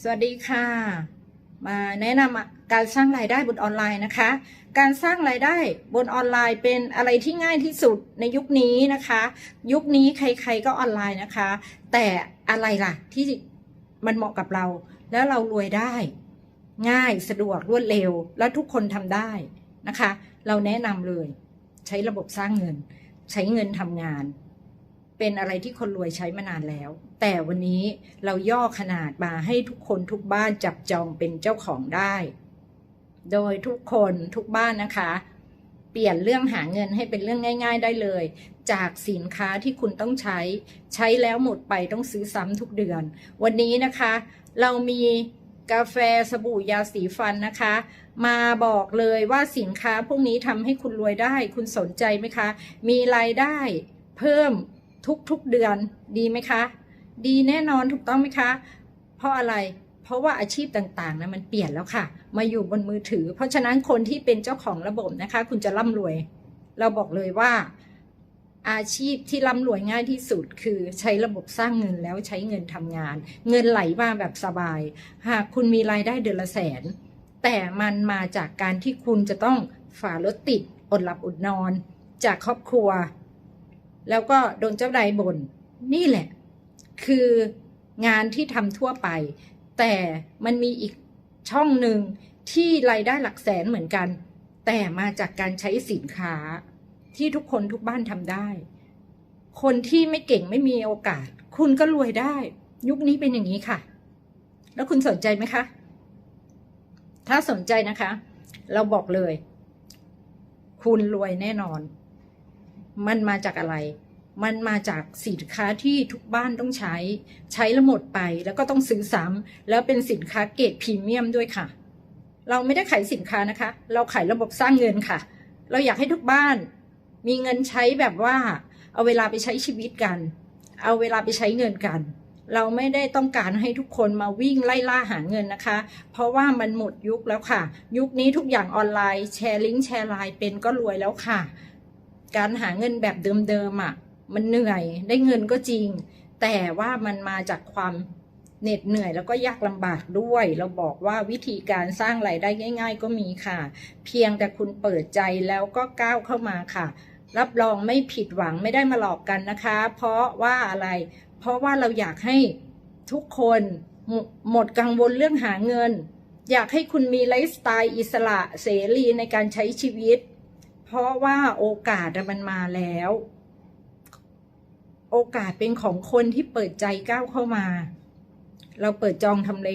สวัสดีค่ะ มาแนะนำการสร้างรายได้บนออนไลน์นะคะ การสร้างรายได้บนออนไลน์เป็นอะไรที่ง่ายที่สุดในยุคนี้นะคะ ยุคนี้ใครๆก็ออนไลน์นะคะ แต่อะไรล่ะที่มันเหมาะกับเรา แล้วเรารวยได้ ง่ายสะดวกรวดเร็ว แล้วทุกคนทำได้นะคะ เราแนะนำเลย ใช้ระบบสร้างเงิน ใช้เงินทำงาน เป็นอะไรที่คนรวยใช้มานานแล้ว แต่วันนี้เราย่อขนาดมาให้ทุกคนทุกบ้านจับจองเป็นเจ้าของได้ โดยทุกคนทุกบ้านนะคะ เปลี่ยนเรื่องหาเงินให้เป็นเรื่องง่าย ๆ ได้เลย จากสินค้าที่คุณต้องใช้ ใช้แล้วหมดไปต้องซื้อซ้ำทุกเดือน วันนี้นะคะ เรามีกาแฟสบู่ยาสีฟันนะคะ มาบอกเลยว่าสินค้าพวกนี้ทำให้คุณรวยได้ คุณสนใจไหมคะ มีรายได้เพิ่ม ทุกๆเดือนดีไหมคะ ดีแน่นอนถูกต้องไหมคะ เพราะอะไรเพราะว่าอาชีพต่างๆนะมันเปลี่ยนแล้วค่ะ มาอยู่บนมือถือ เพราะฉะนั้นคนที่เป็นเจ้าของระบบนะคะ คุณจะร่ำรวย เราบอกเลยว่า อาชีพที่ร่ำรวยง่ายที่สุด คือใช้ระบบสร้างเงินแล้วใช้เงินทำงาน เงินไหลมาแบบสบาย หากคุณมีรายได้เดือนละแสน แต่มันมาจากการที่คุณจะต้องฝ่ารถติดอดหลับอดนอน จากครอบครัว แล้วก็โดนเจ้านายบน่นนี่แหละ คืองานที่ทำทั่วไป แต่มันมีอีกช่องหนึ่งที่รายได้หลักแสนเหมือนกัน แต่มาจากการใช้สินค้าที่ทุกคนทุกบ้านทำได้ คนที่ไม่เก่งไม่มีโอกาส คุณก็รวยได้ ยุคนี้เป็นอย่างนี้ค่ะ แล้วคุณสนใจไหมคะ ถ้าสนใจนะคะ เราบอกเลย คุณรวยแน่นอน มันมาจากอะไร มันมาจากสินค้าที่ทุกบ้านต้องใช้ ใช้แล้วหมดไปแล้วก็ต้องซื้อซ้ำแล้วเป็นสินค้าเกรดพรีเมียมด้วยค่ะ เราไม่ได้ขายสินค้านะคะ เราขายระบบสร้างเงินค่ะ เราอยากให้ทุกบ้าน มีเงินใช้แบบว่า เอาเวลาไปใช้ชีวิตกัน เอาเวลาไปใช้เงินกันเราไม่ได้ต้องการให้ทุกคนมาวิ่งไล่ล่าหาเงินนะคะ เพราะว่ามันหมดยุคแล้วค่ะ ยุคนี้ทุกอย่างออนไลน์ แชร์ลิงก์แชร์ไลน์เป็นก็รวยแล้วค่ะ การหาเงินแบบเดิมๆอะ มันเหนื่อยได้เงินก็จริง แต่ว่ามันมาจากความเหน็ดเหนื่อยแล้วก็ยากลำบากด้วย เราบอกว่าวิธีการสร้างไรายได้ง่าย ๆ ก็มีค่ะ เพียงแต่คุณเปิดใจแล้วก็ก้าวเข้ามาค่ะ รับรองไม่ผิดหวังไม่ได้มาหลอกกันนะคะ เพราะว่าอะไร เพราะว่าเราอยากให้ทุกคนหมหมดกังวลเรื่องหาเงิน อยากให้คุณมีไลฟ์สไตล์อิสระเสรีในการใช้ชีวิต เพราะว่าโอกาสมันมาแล้ว โอกาสเป็นของคนที่เปิดใจก้าวเข้ามา เราเปิดจองทำเล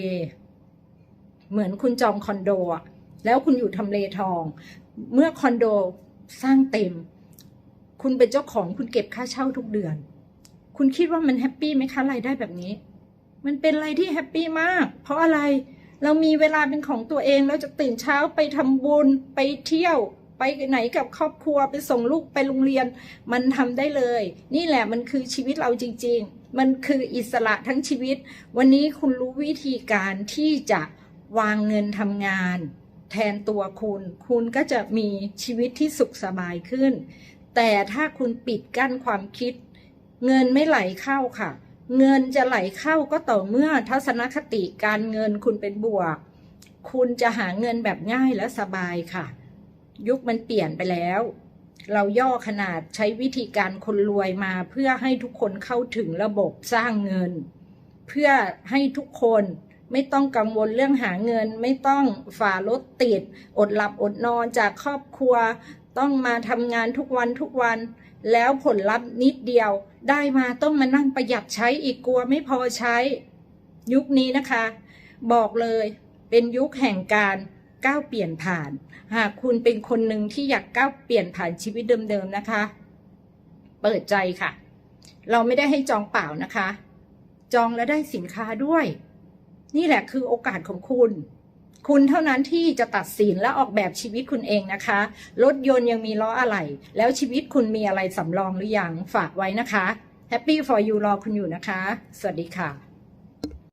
เหมือนคุณจองคอนโดอะแล้วคุณอยู่ทำเลทอง เมื่อคอนโดสร้างเต็ม คุณเป็นเจ้าของคุณเก็บค่าเช่าทุกเดือน คุณคิดว่ามันแฮปปี้ไหมคะรายได้แบบนี้ มันเป็นอะไรที่แฮปปี้มาก เพราะอะไรเรามีเวลาเป็นของตัวเอง เราจะตื่นเช้าไปทำบุญไปเที่ยว ไปไหนกับครอบครัวไปส่งลูกไปโรงเรียน มันทำได้เลย นี่แหละมันคือชีวิตเราจริง ๆ มันคืออิสระทั้งชีวิต วันนี้คุณรู้วิธีการที่จะวางเงินทำงาน แทนตัวคุณ คุณก็จะมีชีวิตที่สุขสบายขึ้น แต่ถ้าคุณปิดกั้นความคิด เงินไม่ไหลเข้าค่ะ เงินจะไหลเข้าก็ต่อเมื่อทัศนคติการเงินคุณเป็นบวก คุณจะหาเงินแบบง่ายและสบายค่ะ ยุคมันเปลี่ยนไปแล้ว เราย่อขนาดใช้วิธีการคนรวยมาเพื่อให้ทุกคนเข้าถึงระบบสร้างเงิน เพื่อให้ทุกคนไม่ต้องกังวลเรื่องหาเงิน ไม่ต้องฝ่ารถติด อดหลับอดนอนจากครอบครัว ต้องมาทำงานทุกวันทุกวัน แล้วผลลัพธ์นิดเดียว ได้มาต้องมานั่งประหยัดใช้อีกกลัวไม่พอใช้ ยุคนี้นะคะ บอกเลยเป็นยุคแห่งการ ก้าวเปลี่ยนผ่าน หากคุณเป็นคนหนึ่งที่อยากก้าวเปลี่ยนผ่านชีวิตเดิมๆนะคะ เปิดใจค่ะ เราไม่ได้ให้จองเปล่านะคะ จองแล้วได้สินค้าด้วย นี่แหละคือโอกาสของคุณ คุณเท่านั้นที่จะตัดสินและออกแบบชีวิตคุณเองนะคะ รถยนต์ยังมีล้ออะไร แล้วชีวิตคุณมีอะไรสำรองหรือยังฝากไว้นะคะ Happy for you รอคุณอยู่นะคะ สวัสดีค่ะ